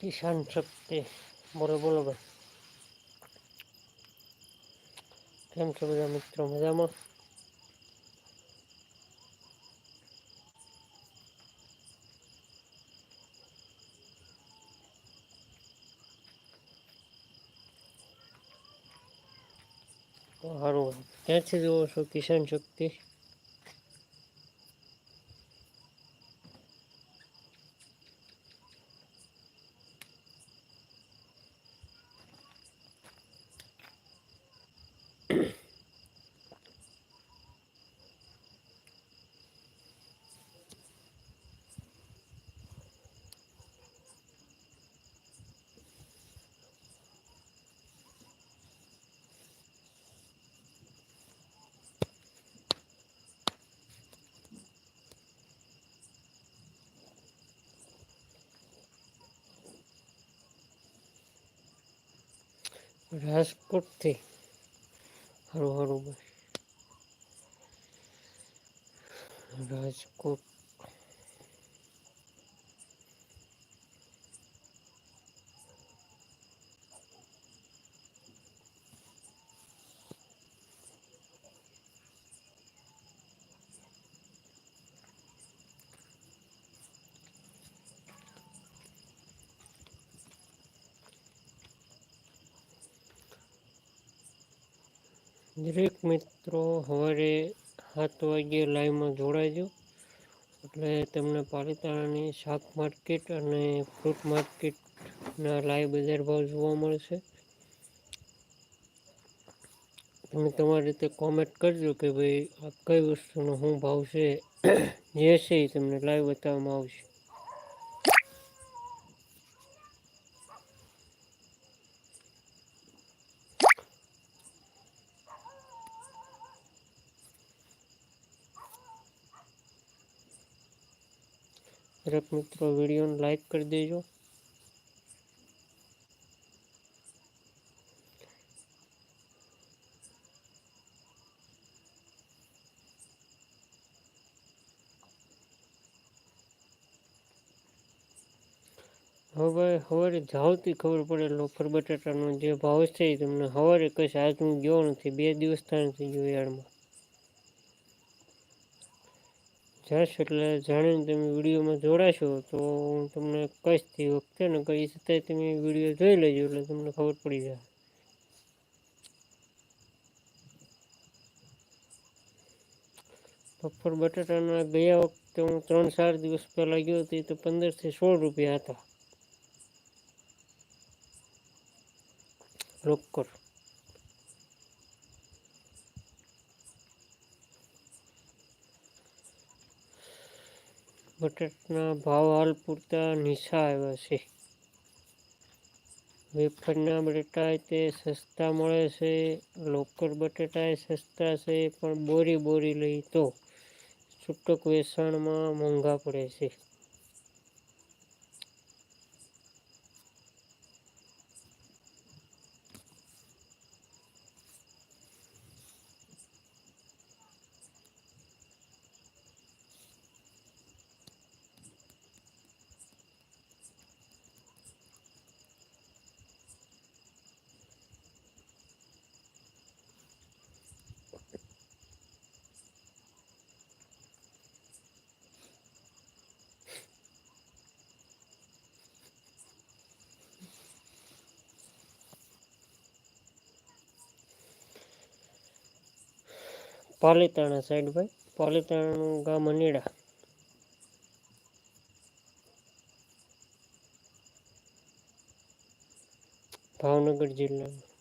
কিষাণ শক্তি বড় বলবে। કેમ છો બધા મિત્રો? મજામાં? સારું ક્યાંથી જોવો છો કિસાન શક્તિ? રાજકોટથી સારું હરું બસ રાજકોટ દરેક મિત્રો સવારે સાત વાગ્યે લાઈવમાં જોડાજો એટલે તમને પાલિતાણાની શાક માર્કેટ અને ફ્રૂટ માર્કેટના લાઈવ બજાર ભાવ જોવા મળશે. તમે તમારી રીતે કોમેન્ટ કરજો કે ભાઈ આ કઈ વસ્તુનો શું ભાવ છે, જે છે એ તમને લાઈવ બતાવવામાં આવશે. દરેક મિત્રો, વિડીયોને લાઈક કરી દેજો. હવે સવારે જાવતી ખબર પડે લોફર બટાટાનો જે ભાવ છે એ તમને સવારે કશે આજ હું ગયો નથી, બે દિવસ થાય નથી ગયો જશ એટલે જાણીને તમે વિડીયોમાં જોડાશો તો હું તમને કહીશ તે વખતે ને કઈ છતાંય તમે વીડિયો જોઈ લેજો એટલે તમને ખબર પડી જાય. બફર બટાટાના ગયા વખતે હું ત્રણ ચાર દિવસ પહેલાં ગયો હતો તો પંદરથી સોળ રૂપિયા હતા. લોકર બટાટાના ભાવ હાલ પૂરતા નીચા આવ્યા છે. વેફરના બટેટા તે સસ્તા મળે છે, લોકર બટાટા સસ્તા છે, પણ બોરી બોરી લઈ તો છૂટક વેચાણમાં મોંઘા પડે છે. પાલીતાણા સાઈડ ભાઈ. પાલીતાણાનું ગામ અનેડા. ભાવનગર જિલ્લાનું.